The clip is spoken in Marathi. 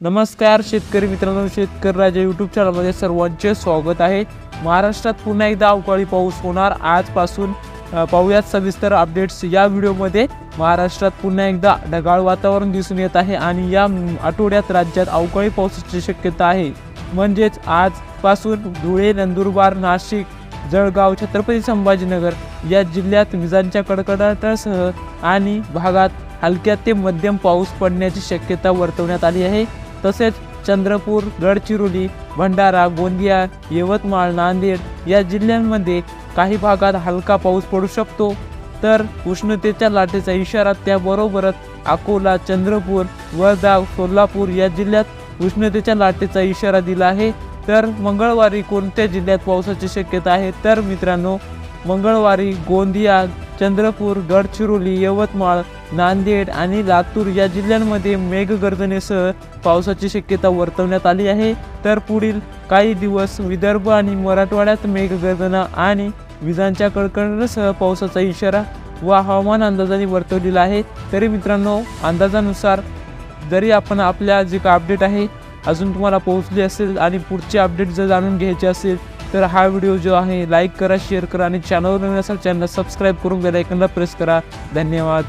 नमस्कार शेतकरी मित्रांनो शेतकरी राजा यूट्यूब चॅनलमध्ये सर्वांचे स्वागत आहे. महाराष्ट्रात पुन्हा एकदा अवकाळी पाऊस होणार. आजपासून पाहूयात सविस्तर अपडेट्स या व्हिडिओमध्ये. महाराष्ट्रात पुन्हा एकदा ढगाळ वातावरण दिसून येत आहे आणि या आठवड्यात राज्यात अवकाळी पावसाची शक्यता आहे. म्हणजेच आजपासून धुळे नंदुरबार नाशिक जळगाव छत्रपती संभाजीनगर या जिल्ह्यात विजांच्या कडकडाटासह आणि भागात हलक्या ते मध्यम पाऊस पडण्याची शक्यता वर्तवण्यात आली आहे. तसेच चंद्रपूर गडचिरोली भंडारा गोंदिया यवतमाळ नांदेड या जिल्ह्यांमध्ये काही भागात हलका पाऊस पडू शकतो. तर उष्णतेच्या लाटेचा इशारा त्याबरोबरच अकोला चंद्रपूर वर्धा सोलापूर या जिल्ह्यात उष्णतेच्या लाटेचा इशारा दिला आहे. तर मंगळवारी कोणत्या जिल्ह्यात पावसाची शक्यता आहे? तर मित्रांनो मंगळवारी गोंदिया चंद्रपूर गडचिरोली यवतमाळ नांदेड आणि लातूर या जिल्ह्यांमध्ये मेघगर्जनेसह पावसाची शक्यता वर्तवण्यात आली आहे. तर पुढील काही दिवस विदर्भ आणि मराठवाड्यात मेघगर्जना आणि विजांच्या कडकडाटासह पावसाचा इशारा व हवामान अंदाजाने वर्तवलेला आहे. तरी मित्रांनो अंदाजानुसार जरी आपण आपल्या जे का अपडेट आहे अजून तुम्हाला पोहोचली असेल आणि पुढचे अपडेट जर जाणून घ्यायचे असेल तर हा व्हिडिओ जो आहे लाईक करा शेअर करा आणि चॅनलवर नवीन असाल चॅनल सबस्क्राईब करून बेलायकनला प्रेस करा. धन्यवाद.